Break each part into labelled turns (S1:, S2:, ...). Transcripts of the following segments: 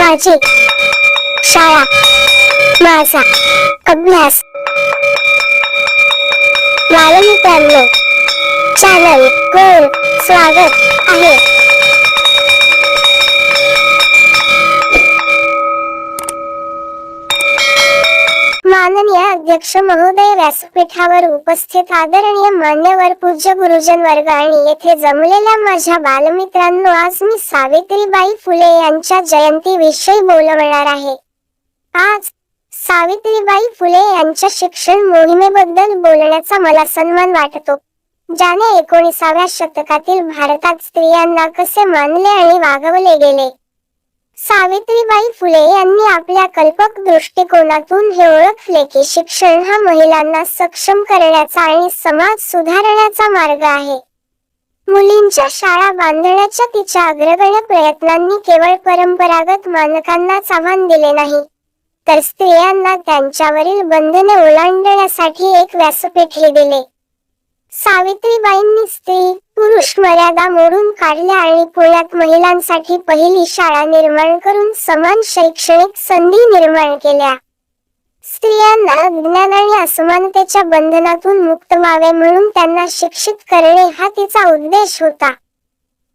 S1: माझी शाळा माझा अभ्यास. बालमित्रांनो चॅनल गोल स्वागत आहे. माननीय अध्यक्ष महोदय व्यासपीठावर उपस्थित आदरणीय मान्यवर पूज्य गुरुजन वर्ग आणि येथे जमलेल्या माझ्या बालमित्रांनो आज मी सावित्रीबाई फुले यांच्या जयंती विषयी बोलवणार आहे. आज सावित्रीबाई फुले यांच्या शिक्षण मोहिमेबद्दल बोलण्याचा मला सन्मान वाटतो ज्याने एकोणीसाव्या शतकातील भारतात स्त्रियांना कसे मानले आणि वागवले गेले. सावित्रीबाई फुले यांनी आपल्या कल्पक दृष्टिकोनातून हे ओळखले की शिक्षण हा महिलांना सक्षम करण्याचा आणि समाज सुधारण्याचा मार्ग आहे. मुलींच्या शाळा बांधण्याच्या तिच्या अग्रगण्य प्रयत्नांनी केवळ परंपरागत मानकांनाच आव्हान दिले नाही तर स्त्रियांना त्यांच्यावरील बंधने ओलांडण्यासाठी एक व्यासपीठही दिले. सावित्रीबाईंनी स्त्री पुरुष मर्यादा मोडून काढल्या आणि पुण्यात महिलांसाठी पहिली शाळा निर्माण करून समान शैक्षणिक संधी निर्माण केल्या. स्त्रियांना ज्ञान आणि असमानतेच्या बंधनातून मुक्त व्हावे म्हणून त्यांना शिक्षित करणे हा तिचा उद्देश होता.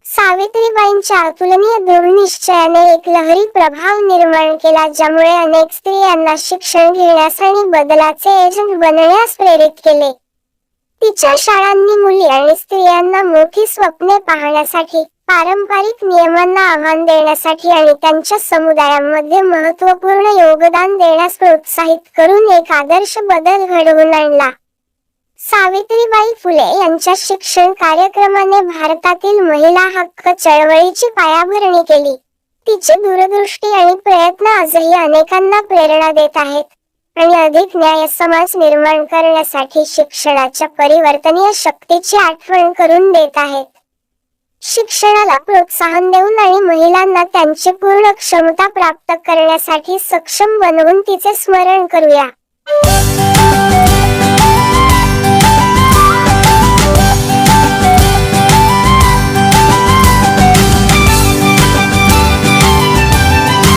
S1: सावित्रीबाईंच्या अतुलनीय दृढनिश्चयाने एक लहरी प्रभाव निर्माण केला ज्यामुळे अनेक स्त्रियांना शिक्षण घेण्यास आणि बदलाचे एजंट बनण्यास प्रेरित केले. तिच्या शाळांनी मुली आणि स्त्रियांना मोठी स्वप्ने पाहण्यासाठी पारंपरिक नियमांना आव्हान देण्यासाठी आणि त्यांच्या समुदायामध्ये महत्त्वपूर्ण योगदान देण्यास प्रोत्साहित करून एक आदर्श बदल घडवून आणला. सावित्रीबाई फुले यांच्या शिक्षण कार्यक्रमाने भारतातील महिला हक्क चळवळीची पायाभरणी केली. तिचे दूरदृष्टी आणि प्रयत्न आजही अनेकांना प्रेरणा देत आहेत. आणि अधिक न्याय समाज निर्माण करण्यासाठी शिक्षणाच्या परिवर्तनीय शक्तीची आठवण करून देत आहेत. शिक्षणाला प्रोत्साहन देऊन आणि महिलांना त्यांची पूर्ण क्षमता प्राप्त करण्यासाठी सक्षम बनवून तिचे स्मरण करूया.